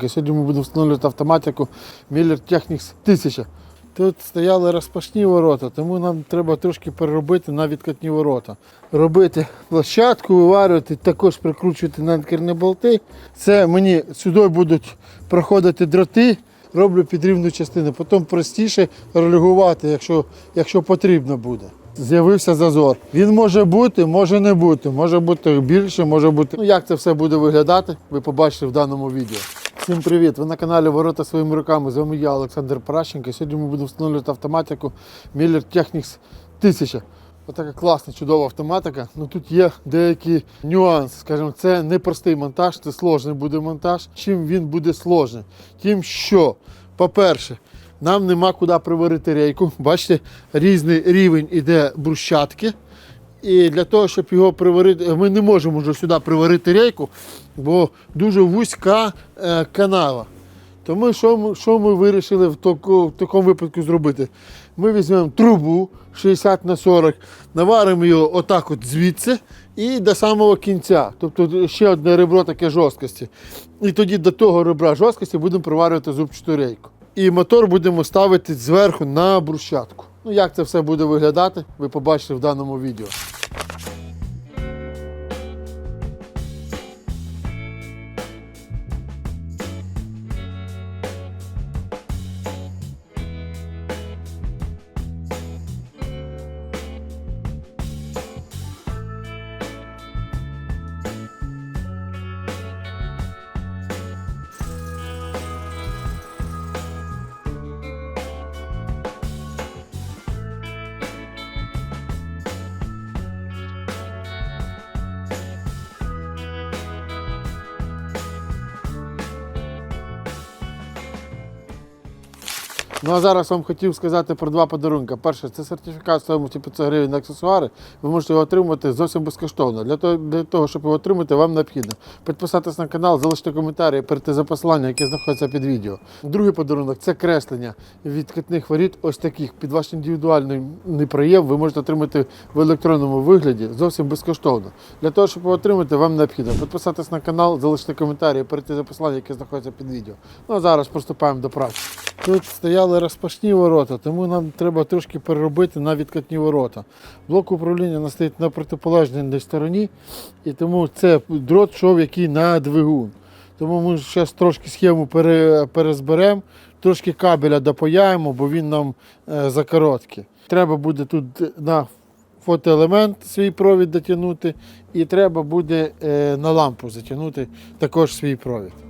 Сьогодні ми будемо встановлювати автоматику Miller Technics 1000. Тут стояли розпашні ворота, тому нам треба трошки переробити на відкатні ворота. Робити площадку, виварювати, також прикручувати на анкерні болти. Це мені сюди будуть проходити дроти, роблю підрівну частину. Потім простіше релігувати, якщо, якщо потрібно буде. З'явився зазор. Він може бути, може не бути, може бути більше, може бути. Ну як це все буде виглядати, ви побачите в даному відео. Всім привіт! Ви на каналі Ворота своїми руками. З вами я, Олександр Паращенко. Сьогодні ми будемо встановлювати автоматику Miller Technics 1000. Отака класна, чудова автоматика. Ну тут є деякі нюанси. Скажімо, це не простий монтаж, це сложний буде монтаж. Чим він буде сложний? Тим, що, по-перше, нам нема куди приварити рейку. Бачите, різний рівень іде брусчатки. І для того, щоб його приварити, ми не можемо вже сюди приварити рейку, бо дуже вузька е, канава. Тому що ми, що ми вирішили в, таку, в такому випадку зробити? Ми візьмемо трубу 60 на 40, наваримо його отак от звідси і до самого кінця. Тобто ще одне ребро таке жорсткості. І тоді до того ребра жорсткості будемо приварювати зубчату рейку. І мотор будемо ставити зверху на брусчатку. Ну як це все буде виглядати, ви побачите в даному відео. Ну а зараз вам хотів сказати про два подарунки. Перше, це сертифікат стоїмості 500 гривень на аксесуари. Ви можете його отримати зовсім безкоштовно. Для того, для того, щоб його отримати, вам необхідно підписатись на канал, залишити коментарі, перейти за посилання, яке знаходиться під відео. Другий подарунок це креслення відкатних воріт, ось таких під ваш індивідуальний проєм. Ви можете отримати в електронному вигляді зовсім безкоштовно. Для того, щоб його отримати, вам необхідно підписатись на канал, залишити коментарі, перейти за посилання, яке знаходиться під відео. Ну а зараз приступаємо до праці. Тут стояли розпашні ворота, тому нам треба трошки переробити на відкатні ворота. Блок управління нас стоїть на протиполежній стороні, і тому це дрот йшов який на двигун. Тому ми зараз трошки схему пере, перезберемо, трошки кабеля допаяємо, бо він нам е, закороткий. Треба буде тут на фотоелемент свій провід дотягнути, і треба буде е, на лампу затягнути також свій провід.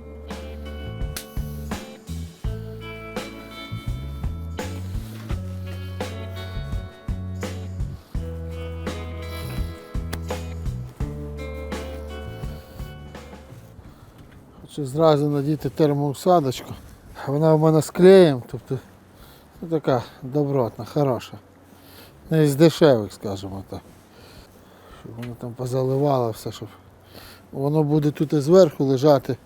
Хочу зразу надіти термоусадочку. Вона в мене з клеєм, тобто ну, така добротна, хороша. Не із дешевих, скажімо так. Щоб воно там позаливало все, щоб воно буде тут і зверху лежати.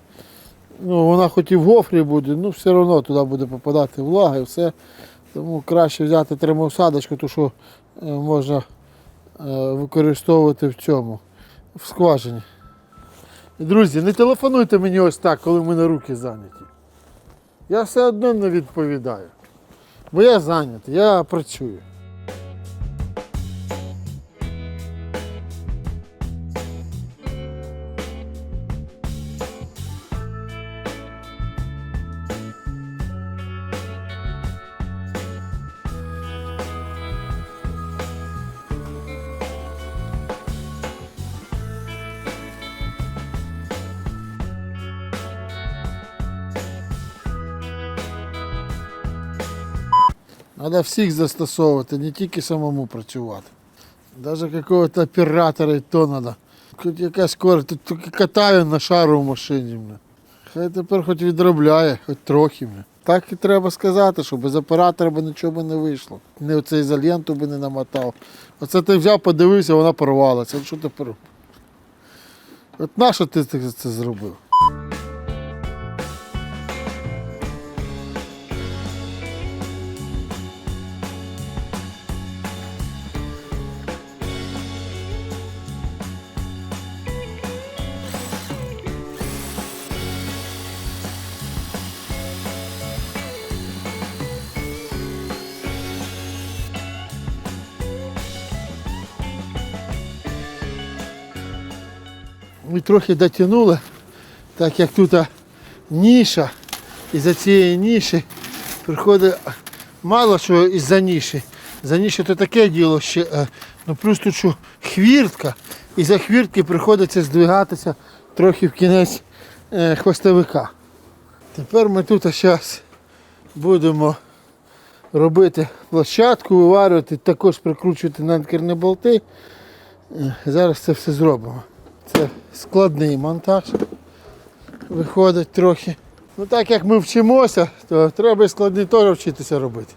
Ну, вона хоч і в гофрі буде, ну все одно туди буде попадати влага і все. Тому краще взяти термоусадочку, тому що е, можна е, використовувати в цьому, в скважині. Друзі, не телефонуйте мені ось так, коли в мене руки зайняті. Я все одно не відповідаю. Бо я зайнятий, я працюю. Треба всіх застосовувати, не тільки самому працювати. Навіть якогось оператора і то треба. Хоч якась користь, тут тільки катаю на шару в машині. Хай тепер хоч відробляє, хоч трохи. Так і треба сказати, що без оператора б нічого не вийшло. Не оцей ізоленту би не намотав. Оце ти взяв, подивився, вона порвалася. Що тепер? От нащо ти це зробив? Трохи дотягнули, так як тут ніша, і за цієї ніші приходить мало що із-за ніші. За ніші то таке діло ще. Ну плюс тут що хвіртка, і за хвіртки приходиться здвигатися трохи в кінець е, хвостовика. Тепер ми тут зараз будемо робити площадку, виварювати, також прикручувати на анкерні болти. Е, Зараз це все зробимо. Це складний монтаж. Виходить трохи. Ну так як ми вчимося, то треба і складний теж вчитися робити.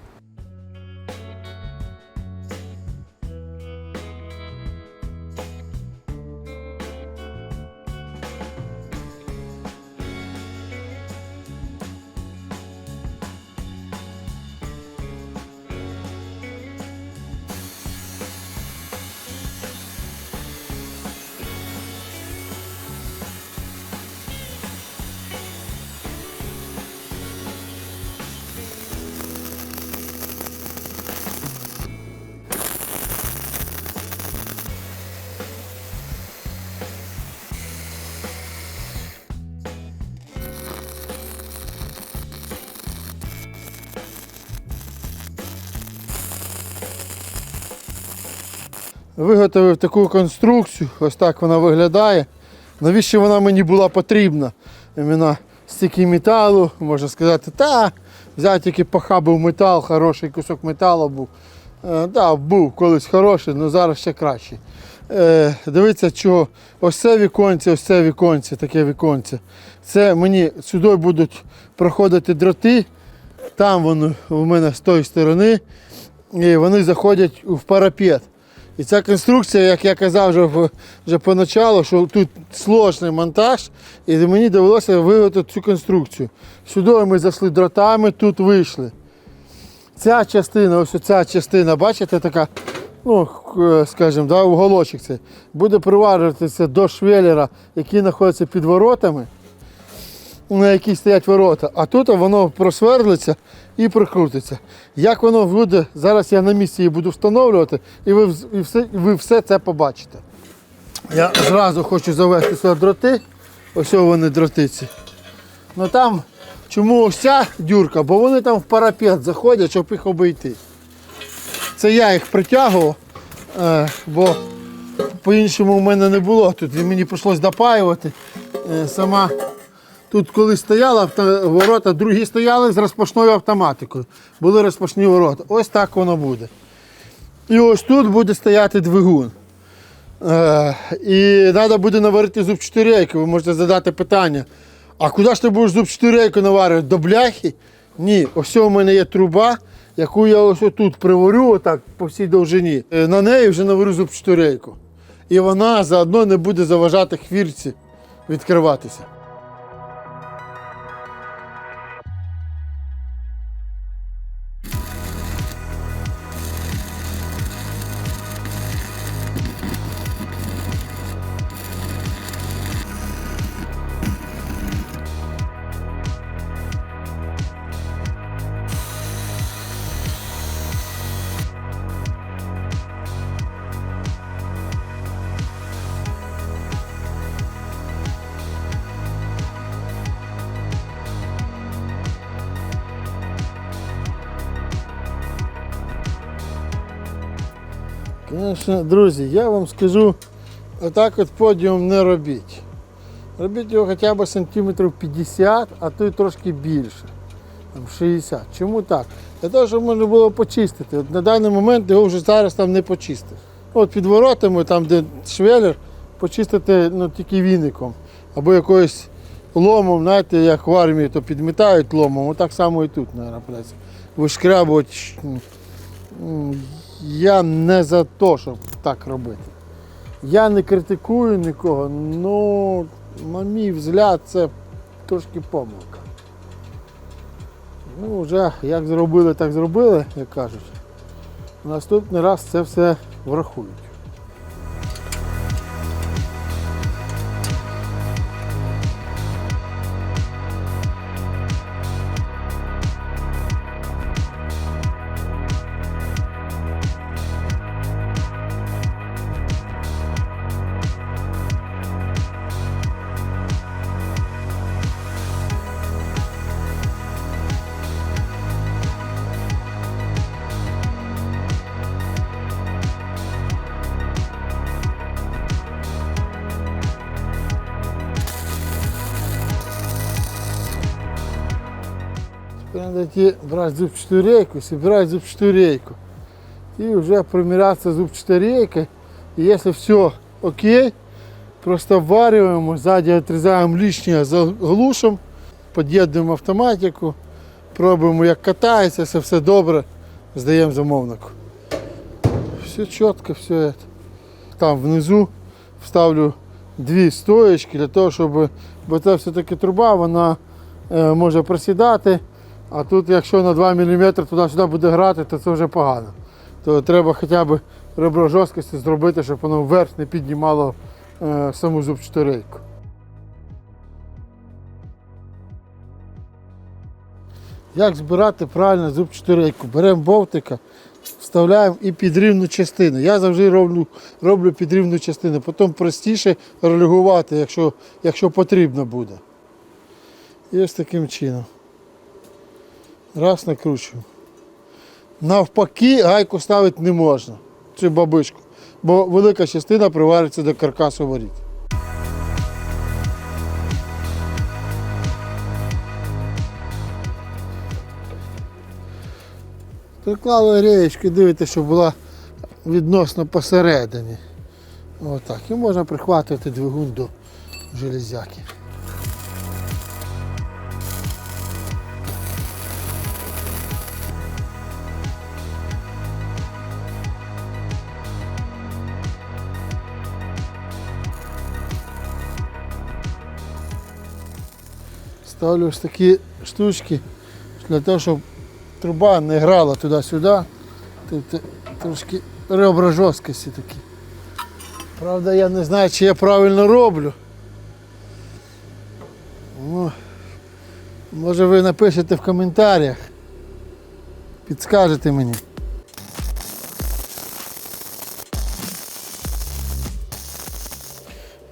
Виготовив таку конструкцію, ось так вона виглядає. Навіщо вона мені була потрібна? Іменно стільки металу, можна сказати, та взяв тільки похабив метал, хороший кусок металу був. Е, да, був колись хороший, але зараз ще кращий. Е, дивіться, чого ось це віконце, ось це віконце, таке віконце. Це мені сюди будуть проходити дроти, там воно у мене з тої сторони, і вони заходять в парапет. І ця конструкція, як я казав вже, вже поначалу, що тут сложний монтаж, і мені довелося виготовити цю конструкцію. Сюди ми зайшли дротами, тут вийшли. Ця частина, ось ця частина, бачите, така, ну, е, скажімо, да, уголочок цей, буде приварюватися до швелера, який знаходиться під воротами, на якій стоять ворота, а тут воно просверлиться і прикрутиться. Як воно буде, зараз я на місці її буду встановлювати, і ви, і все, і ви все це побачите. Я зразу хочу завести сюди дроти. Ось вони дротиці. Ну там, чому ось ця дюрка? Бо вони там в парапет заходять, щоб їх обійти. Це я їх притягував, е, бо по-іншому в мене не було тут. Мені прийшлось допаювати. Е, сама тут коли стояла ворота, другі стояли з розпашною автоматикою. Були розпашні ворота. Ось так воно буде. І ось тут буде стояти двигун. Е, і треба буде наварити зубчату рейку. Ви можете задати питання. А куди ж ти будеш зубчату рейку наварювати? До бляхи? Ні, ось у мене є труба, яку я ось тут приварю, отак по всій довжині. Е, На неї вже наварю зубчату рейку. І вона заодно не буде заважати хвірці відкриватися. Звісно, друзі, я вам скажу, отак от подіум не робіть. Робіть його хоча б сантиметрів 50, а то й трошки більше. Там 60. Чому так? Для того, щоб можна було почистити. От на даний момент його вже зараз там не почистиш. От під воротами, там, де швелер, почистити ну, тільки віником. Або якоюсь ломом, знаєте, як в армії, то підмітають ломом, отак само і тут, мабуть, придеться. Я не за те, щоб так робити. Я не критикую нікого, ну, на мій взгляд, це трошки помилка. Ну, вже як зробили, так зробили, як кажуть. Наступний раз це все врахують. Надо идти брать зубчатую рейку, собирать зубчатую рейку. И уже промиряться зубчатой рейкой. И если все окей, просто вариваем, сзади отрезаем лишнее, заглушим, під'єднуємо автоматику, пробуємо як катається, все, все добре, здаємо замовнику. Все чітко, все это. Там внизу вставлю дві стоечки для того, щоб, бо це все-таки труба, вона е, може просідати, а тут якщо на 2 мм туди-сюди буде грати, то це вже погано. То треба хоча б ребро жорсткості зробити, щоб воно вверх не піднімало е, саму зубчату рейку. Як збирати правильно зубчату рейку? Беремо болтика, вставляємо і під рівну частину. Я завжди роблю, роблю під рівну частину, потім простіше релігувати, якщо, якщо потрібно буде. І ось таким чином. Раз накручуємо. Навпаки, гайку ставити не можна, цю бабишку, бо велика частина привариться до каркасу воріт. Приклали реєчку, дивитися, щоб була відносно посередині. Отак. І можна прихватувати двигун до железяки. Ставлю ось такі штучки для того, щоб труба не грала туди-сюди. Тут трошки ребра жорсткості такі. Правда, я не знаю, чи я правильно роблю. Ну, може ви напишете в коментарях. Підскажете мені.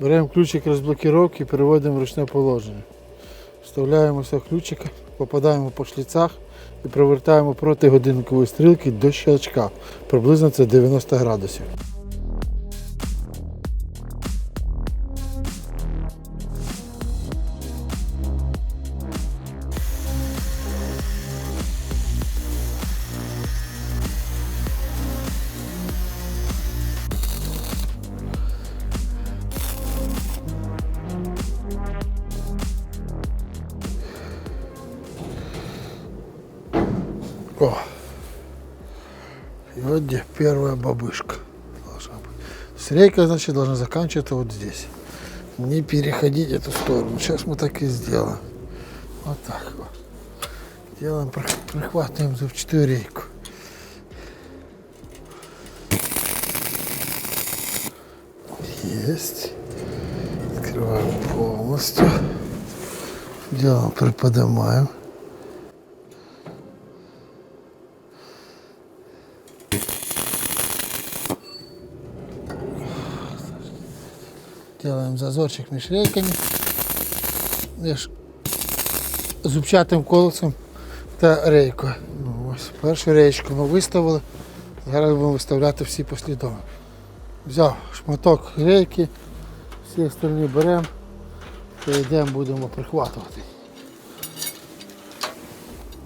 Беремо ключик розблокировки і переводимо в ручне положення. Вставляємо сюди ключика, попадаємо по шліцах і провертаємо проти годинникової стрілки до щелчка. Приблизно це 90 градусів. Быть. Срейка, значит, должна заканчиваться вот здесь. Не переходить эту сторону. Сейчас мы так и сделаем. Вот так вот. Делаем, прих- прихватываем зубчатую рейку. Есть. Открываем полностью. Делаем, приподнимаем. Делаем зазорчик між рейками. Між зубчатим колесом та рейкою. Ну, ось, першу рейку ми виставили. Зараз будемо виставляти всі послідовно. Взяв шматок рейки, всі остальні беремо та йдемо будемо прихватувати.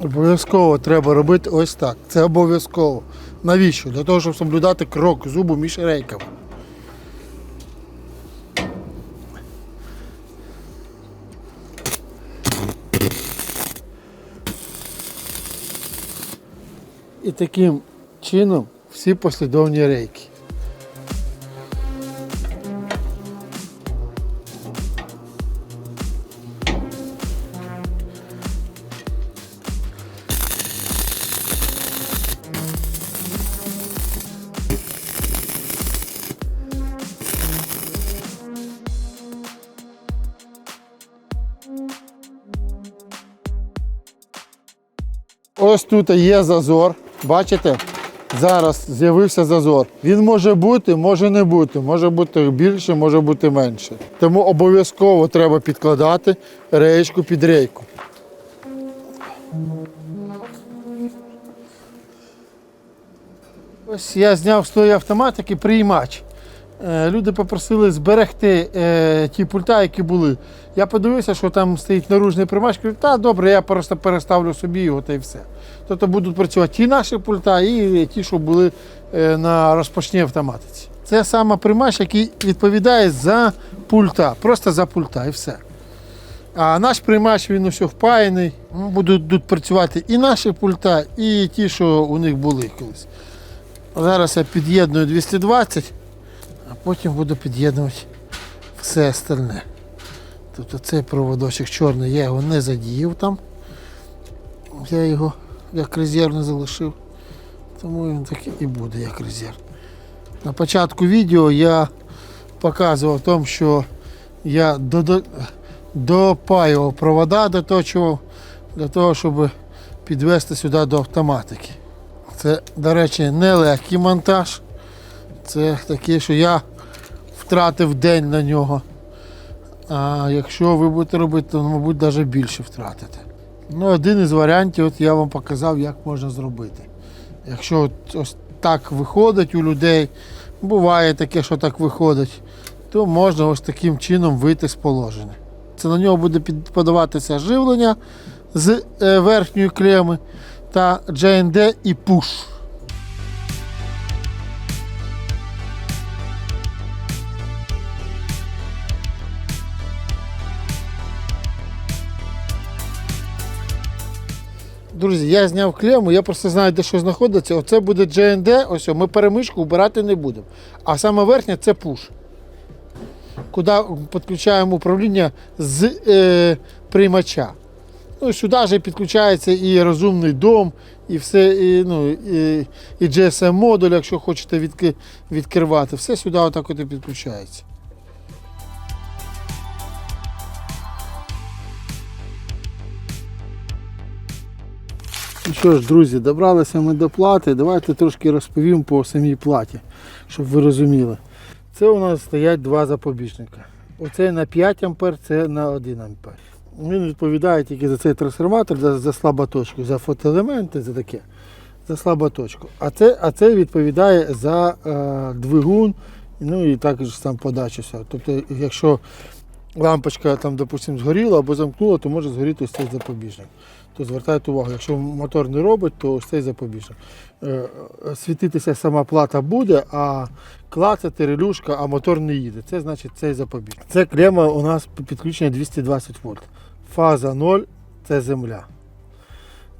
Обов'язково треба робити ось так. Це обов'язково. Навіщо? Для того, щоб соблюдати крок зубу між рейками. І таким чином всі послідовні рейки. Ось тут є зазор. Бачите? Зараз з'явився зазор. Він може бути, може не бути, може бути більше, може бути менше. Тому обов'язково треба підкладати реєчку під рейку. Ось я зняв з тої автоматики приймач. Е, Люди попросили зберегти е, ті пульта, які були. Я подивився, що там стоїть наружний примач, кажу, та добре, я просто переставлю собі його та й все. Тобто будуть працювати ті наші пульта, і ті, що були е, на розпочній автоматиці. Це саме примач, який відповідає за пульта, просто за пульта і все. А наш приймач він усе впаяний. Будуть тут працювати і наші пульта, і ті, що у них були колись. Зараз я під'єдную 220, а потім буду під'єднувати все остальне. Тобто цей проводочок чорний, я його не задіяв там. Я його як резервний залишив. Тому він такий і буде як резерв. На початку відео я показував тому, що я допаював провода, доточував для того, щоб підвести сюди до автоматики. Це, до речі, нелегкий монтаж. Це такий, що я втратив день на нього. А якщо ви будете робити, то, мабуть, навіть більше втратите. Ну, один із варіантів, от я вам показав, як можна зробити. Якщо от ось так виходить у людей, буває таке, що так виходить, то можна ось таким чином вийти з положення. Це на нього буде подаватися живлення з е, верхньої клеми та JND і push. Друзі, я зняв клему, я просто знаю, де що знаходиться. Оце буде JND, ось ми перемичку вбирати не будемо. А саме верхня це пуш. Куди підключаємо управління з е, приймача. Ну, сюди вже підключається і розумний дом, і все, і, ну, і, і GSM модуль, якщо хочете відкривати. Все сюди отак от і підключається. Ну що ж, друзі, добралися ми до плати. Давайте трошки розповім по самій платі, щоб ви розуміли. Це у нас стоять два запобіжника. Оце на 5 А, це на 1 А. Він відповідає тільки за цей трансформатор, за, за слаботочку, за фотоелементи, за таке. За слаботочку. А це, а це відповідає за е, двигун, ну і також сам подачу. Тобто, якщо лампочка там, допустим, згоріла або замкнула, то може згоріти ось цей запобіжник. То звертайте увагу, якщо мотор не робить, то ось цей запобіжник. Е, е, Світитися сама плата буде, а клацати релюшка, а мотор не їде. Це значить цей запобіжник. Це клема у нас підключення 220 вольт. Фаза 0 це земля.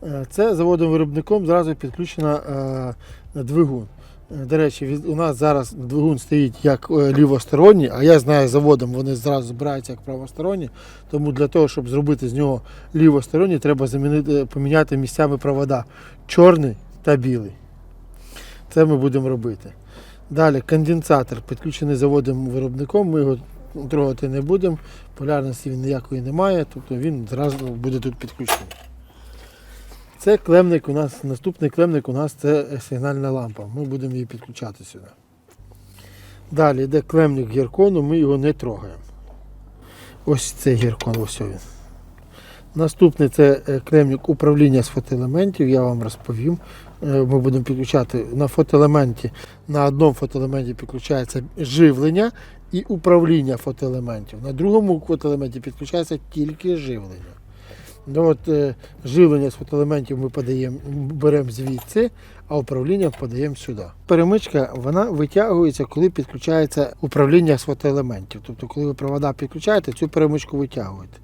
Е, Це заводом-виробником зразу підключена двигун. Е, До речі, у нас зараз двигун стоїть як е, лівосторонній, а я знаю заводом вони зразу збираються як правосторонні. Тому для того, щоб зробити з нього лівосторонній, треба замінити, поміняти місцями провода чорний та білий. Це ми будемо робити. Далі конденсатор підключений заводом-виробником, ми його трогати не будемо, полярності він ніякої немає, тобто він зразу буде тут підключений. Це клемник у нас, наступний клемник у нас це сигнальна лампа. Ми будемо її підключати сюди. Далі йде клемник гіркону, ми його не трогаємо. Ось цей гіркон, ось він. Наступний це е, клемник управління з фотоелементів, я вам розповім. Е, Ми будемо підключати на фотоелементі, на одному фотоелементі підключається живлення і управління фотоелементів. На другому фотоелементі підключається тільки живлення. Ну, от, е, живлення з фотоелементів ми подаємо, беремо звідси, а управління подаємо сюди. Перемичка вона витягується, коли підключається управління з фотоелементів. Тобто, коли ви провода підключаєте, цю перемичку витягуєте.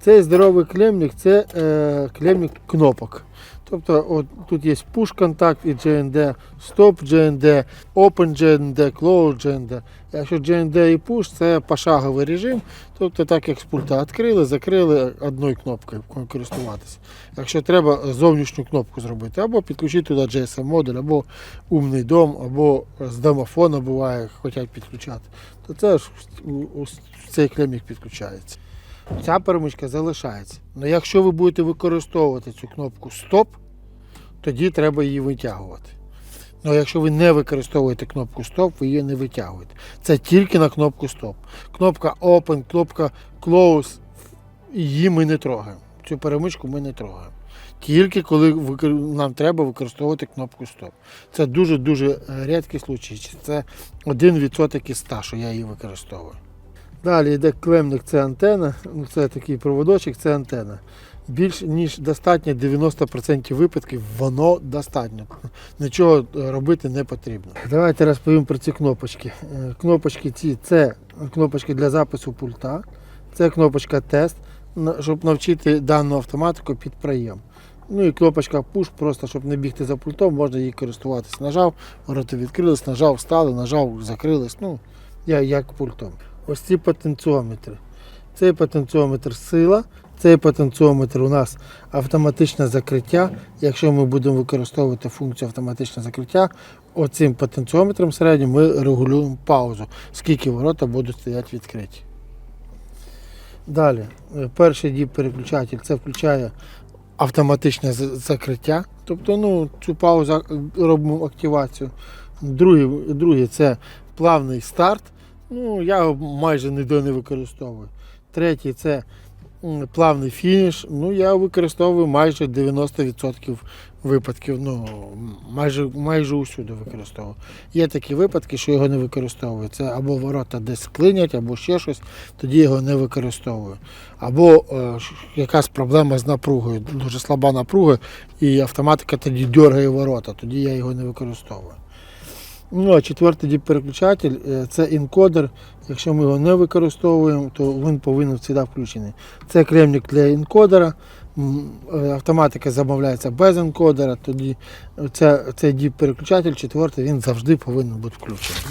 Цей здоровий клемник це е, клемник кнопок. Тобто от, тут є push контакт і GND, stop GND, open GND, close GND. Якщо GND і push це пошаговий режим, тобто так як з пульта відкрили, закрили одною кнопкою користуватися. Якщо треба зовнішню кнопку зробити, або підключити туди GSM модуль, або умний дом, або з домофона буває, хочуть підключати, то це ж у, цей клемник підключається. Ця перемичка залишається. Але якщо ви будете використовувати цю кнопку Стоп, тоді треба її витягувати. Ну, якщо ви не використовуєте кнопку Стоп, ви її не витягуєте. Це тільки на кнопку Стоп. Кнопка Open, кнопка Close її ми не трогаємо. Цю перемичку ми не трогаємо. Тільки коли нам треба використовувати кнопку стоп. Це дуже-дуже е, рідкий случай. Це 1% із 100, що я її використовую. Далі йде клемник, це антена, ну, це такий проводочок, це антена. Більш ніж достатньо 90% випадків воно достатньо. Нічого е, робити не потрібно. Давайте розповім про ці кнопочки. Е, Кнопочки ці це кнопочки для запису пульта, це кнопочка тест, щоб навчити дану автоматику під прийом. Ну і кнопочка push, просто щоб не бігти за пультом, можна її користуватися. Нажав, ворота відкрились, нажав, встали, нажав, закрились. Ну, я, як пультом. Ось ці потенціометри. Цей потенціометр сила, цей потенціометр у нас автоматичне закриття. Якщо ми будемо використовувати функцію автоматичне закриття, оцим потенціометром середнім ми регулюємо паузу, скільки ворота будуть стояти відкриті. Далі, е, перший діп переключатель це включає автоматичне закриття. Тобто ну, цю паузу е, робимо активацію. Другий, другий це плавний старт. Ну, я майже ніде не використовую. Третій це плавний фініш. Ну, я використовую майже 90% випадків. Ну, майже, майже усюди використовую. Є такі випадки, що його не використовую. Це або ворота десь клинять, або ще щось, тоді його не використовую. Або е, якась проблема з напругою, дуже слаба напруга, і автоматика тоді дергає ворота, тоді я його не використовую. Ну, а четвертий переключатель е, це інкодер. Якщо ми його не використовуємо, то він повинен завжди включений. Це кремник для інкодера. Е, Автоматика замовляється без інкодера, тоді це, цей діп переключатель, четвертий, він завжди повинен бути включений.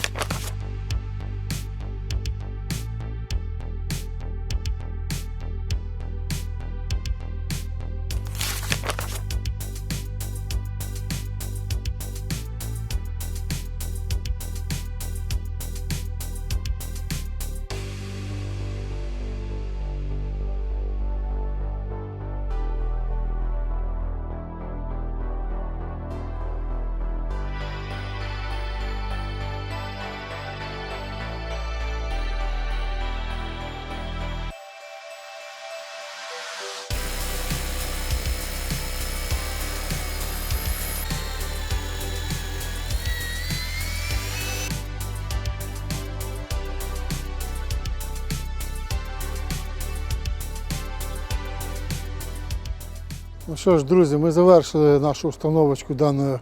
Ну що ж, друзі, ми завершили нашу установочку даної,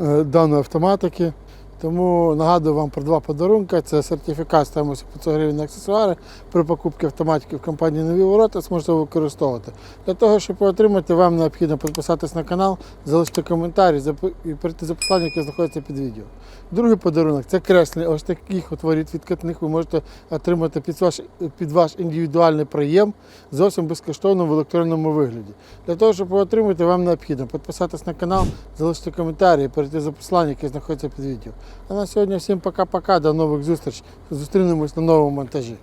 е, даної автоматики. Тому нагадую вам про два подарунки. Це сертифікат стоїмості 500 гривень на аксесуари. При покупці автоматики в компанії Нові ворота зможете використовувати. Для того, щоб отримати, вам необхідно підписатись на канал, залишити коментарі і перейти за посиланням, яке знаходиться під відео. Другий подарунок це креслення. Ось таких отворів відкатних ви можете отримати під ваш, під ваш індивідуальний приєм зовсім безкоштовно в електронному вигляді. Для того, щоб його отримати, вам необхідно підписатись на канал, залишити коментарі перейти за послання, яке знаходиться під відео. А на сьогодні всім пока-пока, до нових зустріч. Зустрінемось на новому монтажі.